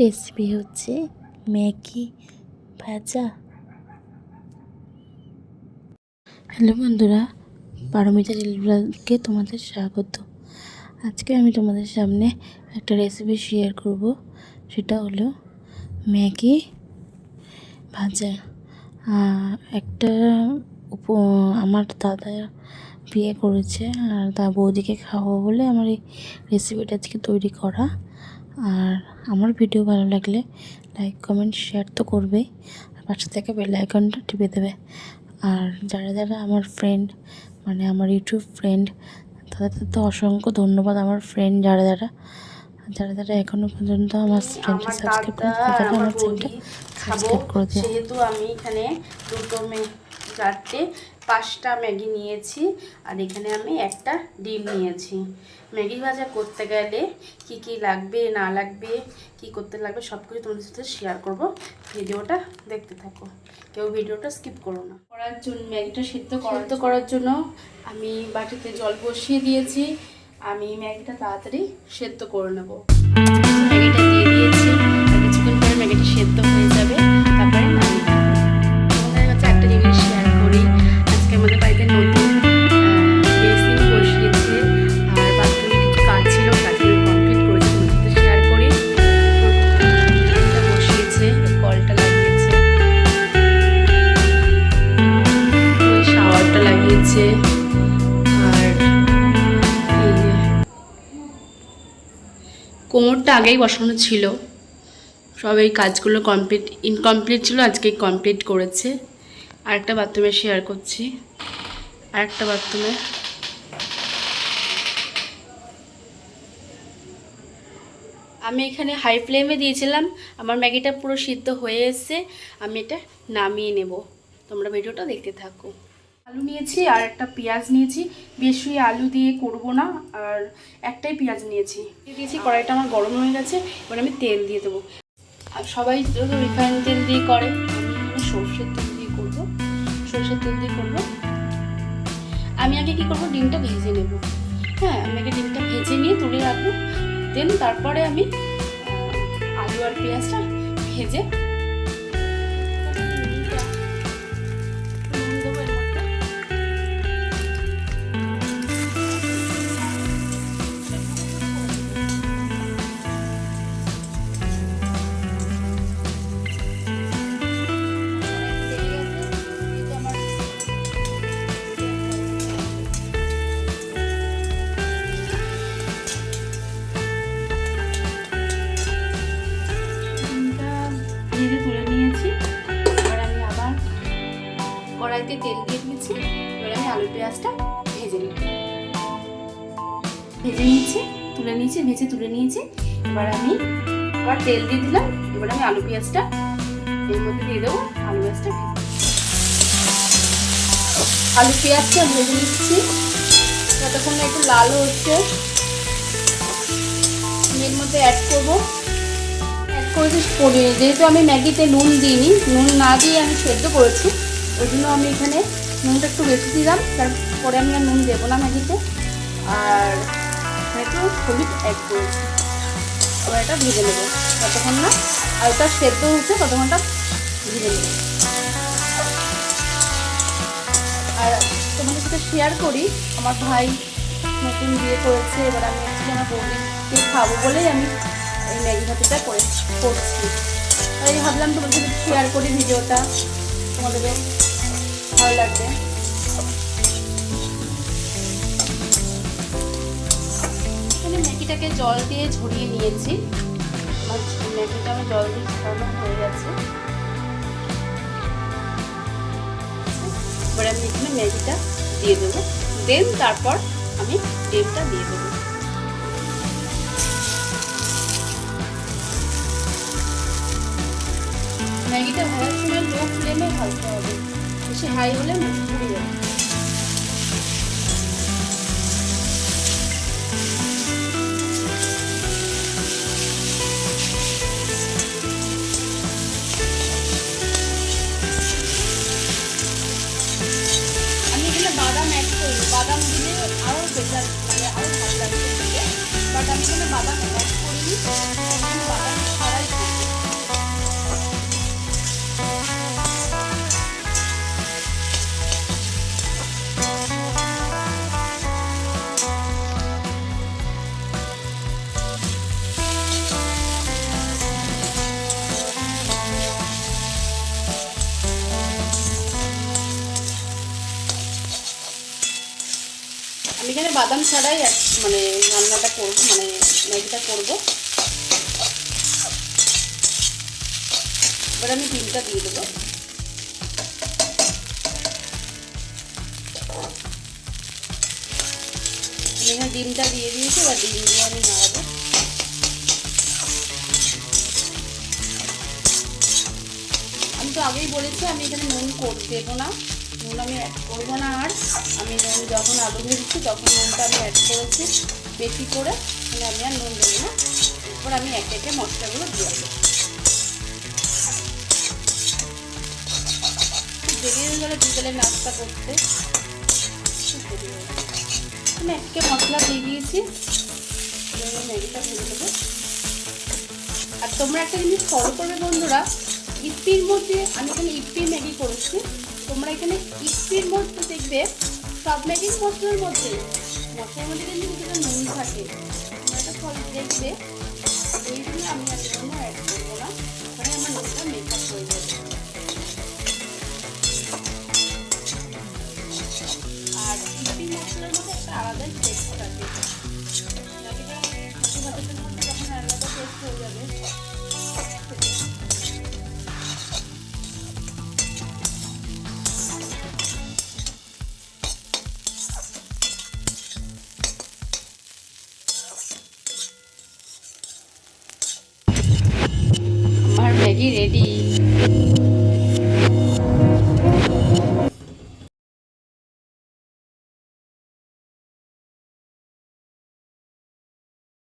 Recipe হচ্ছে Maggi ভাজা। Hello বন্ধুরা, পারমিতা রিলকে তোমাদের স্বাগত। আজকে আমি তোমাদের সামনে একটা রেসিপি শেয়ার করব, সেটা হলো ম্যাগি ভাজা। একটা উপ আমার দাদা বিয়ে করেছে, আর তা বৌদিকে খাওয়াবো বলে আমার এই রেসিপিটা আজকে তৈরি করা। আর আমার ভিডিও ভালো লাগলে লাইক কমেন্ট শেয়ার তো করবেই। আর পাশে থেকে বেল আইকনটা টিপে দেবে। আর যারা যারা আমার ফ্রেন্ড মানে আমার ইউটিউব ফ্রেন্ড তাদের তো অসংখ্য ধন্যবাদ আমার ফ্রেন্ড যারা যারা। যারা যারা এখনও পর্যন্ত আমার চ্যানেলটা আমার সাবস্ক্রাইব করে তারা আমার চ্যানেলটা সাবস্ক্রাইব করে সেহেতু আমি এখানে দুটো মে- চারটে পাঁচটা ম্যাগি নিয়েছি আর এখানে আমি একটা ডিম নিয়েছি। ম্যাগি ভাজা করতে গেলে কি কি লাগবে না লাগবে কি করতে লাগবে সব কিছু তোমাদের সাথে শেয়ার করব। ভিডিওটা দেখতে থাকো। কেউ ভিডিওটা স্কিপ করো না। করার জন্য ম্যাগিটা সিদ্ধ সিদ্ধ করার জন্য। আমি বাটিতে জল বসিয়ে দিয়েছি। আমি ম্যাগিটা তাড়াতাড়ি সেদ্ধ করে নেব। ম্যাগিটা দিয়ে দিয়েছি। কিছুক্ষণ পরে ম্যাগিটা সেদ্ধ হয়ে কোমরটা আগেই বসানো ছিল। সব এই কাজগুলো কমপ্লিট ইনকমপ্লিট ছিল, আজকে কমপ্লিট করেছে। আরেকটা বাথরুমে শেয়ার করছি। আরেকটা বাথরুমে আমি এখানে হাই ফ্লেমে দিয়েছিলাম। আমার ম্যাগিটা পুরো সিদ্ধ হয়ে এসছে। আমি এটা নামিয়ে নেব। তোমরা ভিডিওটা দেখতে থাকো। আলু নিয়েছি আর একটা পেঁয়াজ নিয়েছি। বেশি আলু দিয়ে করব না, আর একটাই পেঁয়াজ নিয়েছি। দিয়ে দিয়েছি, কড়াইটা আমার গরম হয়ে গেছে, এবার আমি তেল দিয়ে দেবো। আর সবাই যদি রিফাইন তেল দিয়ে করে আমি সর্ষের তেল দিয়ে করব, সর্ষের তেল দিয়ে করব। আমি আগে কি করব, ডিমটা ভেজে নেব। হ্যাঁ আমি আগে ডিমটা ভেজে নিয়ে তুলে রাখব দেন তারপরে আমি আলু আর পেঁয়াজটা ভেজে কড়াইতে তেল দিয়ে দিয়েছি। এবার আমি আলু পেঁয়াজটা ভেজে নিই ভেজে নিয়েছি, তুলে নিয়েছি, ভেজে তুলে নিয়েছি। এবার আমি আবার তেল দিয়ে দিলাম। এবার আমি আলু পেঁয়াজটা এর মধ্যে দিয়ে দেবো। আলু পেঁয়াজটা আলু পেঁয়াজটা ভেজে নিচ্ছি। যতক্ষণ একটু লাল হচ্ছে এর মধ্যে অ্যাড করব। অ্যাড করেছি যেহেতু আমি ম্যাগিতে নুন দিইনি, নুন না দিয়ে আমি সেদ্ধ করেছি। ওই জন্য আমি এখানে নুনটা একটু বেশি দিলাম, তারপরে আমি আর নুন দেবো না ম্যাগিতে। আর একটু হলুদ অ্যাড করেছি এবার এটা ভেজে নেব ততক্ষণ না। আর ওটা সেদ্ধ হচ্ছে ততক্ষণটা ভেজে নেব। আর তোমাদের সাথে শেয়ার করি, আমার ভাই নতুন বিয়ে করেছে, এবার আমি একটু আমার বৌদিকে খাব বলেই আমি এই ম্যাগি ভাতিটা করে করছি। তাই ভাবলাম তোমাদের সাথে শেয়ার করি ভিডিওটা। তোমাদেরও ভালো লাগবে। এখানে ম্যাগিটাকে জল দিয়ে ঝরিয়ে নিয়েছি। আমার ম্যাগিটা আমি জল দিয়ে ঝরানো হয়ে গেছে। এবার আমি এখানে ম্যাগিটা দিয়ে দেবো। দেন তারপর আমি ডিমটা দিয়ে দেবো। ম্যাগিটা ভাজার সময় লো ফ্লেমে ভাজতে হবে। বেশি হাই হলে পুড়ে যাবে এখানে বাদাম ছাড়াই মানে রান্নাটা করব মানে ম্যাগিটা করব। এবার আমি ডিমটা দিয়ে দেবো। আমি এখানে ডিমটা দিয়ে দিয়েছি, এবার ডিম দিয়ে আমি নাড়াবো। আমি তো আগেই বলেছি আমি এখানে নুন দেবো না। নুন আমি অ্যাড করব না আর। আমি নুন যখন আলু ভেজেছি, তখন নুনটা আমি অ্যাড করেছি বেশি করে। মানে আমি আর নুন দেবো না। এরপর আমি এক একে মশলাগুলো দিয়ে দেবো। খুব দেরি হয়ে গেলে বিকেলে নাস্তা করতে, আমি একে মশলা দিয়ে দিয়েছি। ম্যাগিটা ভেজে দেবো আর তোমরা একটা জিনিস ফলো করবে বন্ধুরা ইপ্পির মধ্যে আমি এখানে ইপ্পি ম্যাগি করেছি। তোমরা এখানে ইস্ত্রির মধ্যে দেখবে, সব ম্যাগির মশলার মধ্যে। মশলার মধ্যে কিন্তু কিছুটা নুন থাকে। তোমরা একটা ফল দেখবে এই জন্য আমি আমার ম্যাগি রেডি